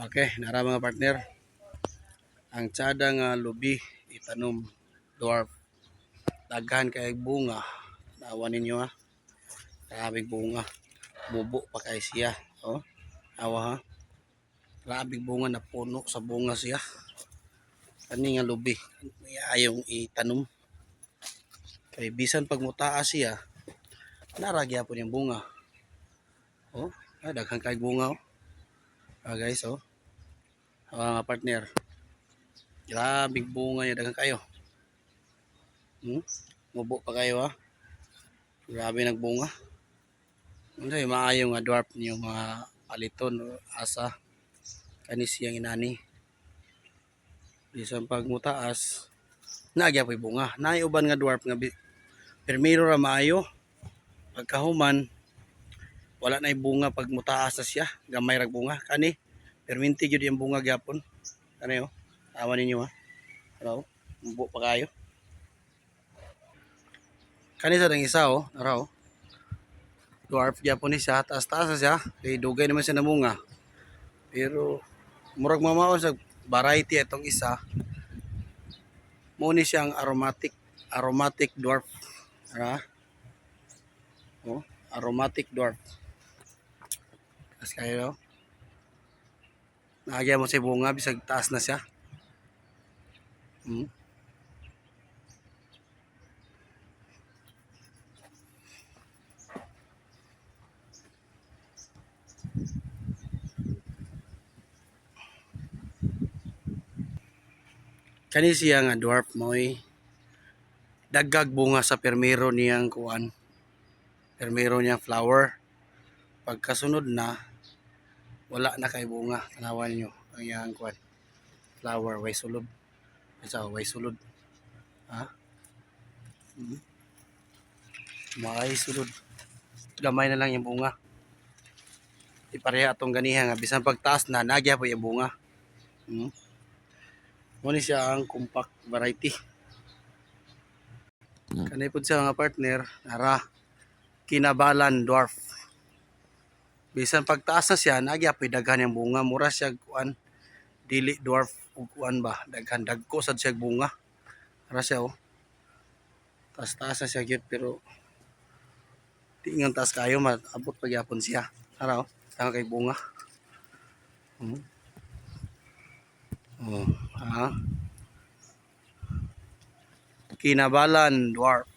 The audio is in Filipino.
Okay, nara mga partner. Ang tsada nga lubi itanom dwarf. Daghan kay bunga. Nawa ninyo ha. Grabing bunga. Bubo pa kay siya. Oh. Awa ha. Grabing bunga na puno sa bunga siya. Kani nga lubi. Ayong itanom. Kay bisan pag mutaas siya, naragya po niyang bunga. Oh, ah, kay bunga oh. Ah, guys, oh. Mga partner. Grabing bunga niya, dagang kayo. Hmm? Mubo pa kayo, ha? Grabe nagbunga. Ano yung maayo dwarf niyo, mga paliton, o asa. Kanis siyang inani. Isang pag mutaas, pa yung bunga. Naiuban nga dwarf nga, permiro ra maayo. Pagkahuman, wala na bunga pag mutaas na siya. Gamay rag bunga. Kani, perminti gyud yung bunga gyapon. Kani, oh. Tawa ninyo, ha? Hello? Mubo pa kayo. Kani sa dang isa, oh. Nara, oh. Dwarf gyapon ni siya. Taas-taas siya. Kay dugay naman siya na bunga. Pero, murag mamaon sa variety itong isa. Muni siyang aromatic aromatic dwarf. Nara? Oh, aromatic dwarf. Tapos kayo, Naagya mo sa bunga, bisag taas na siya. Hmm? Kani siya nga dwarf mo'y daggag bunga sa permero niyang kuan. Permero niyang flower. Pagkasunod na, wala na kay bunga tanawan nyo. Ang iyang kwan flower way sulod. Isa way sulod. Ha? Hmm. may sulod. Gamay na lang yung bunga. Ipareha atong ganiha nga bisan pagtaas na nagya po yung bunga. Hmm. Muna siya ang compact variety. Kanay po siya nga partner nara. Kinabalan dwarf bisan pagtaas na siya nagya pay daghan yung bunga. Mura siya kuan dili dwarf kuan ba? Daghan dagko sad siya bunga. Ara siya oh. Taas taas na siya gyud pero di nga taas kayo maabot pa gyapon siya. Ara oh. Tanga kay bunga. Hmm. oh ha kinabalan dwarf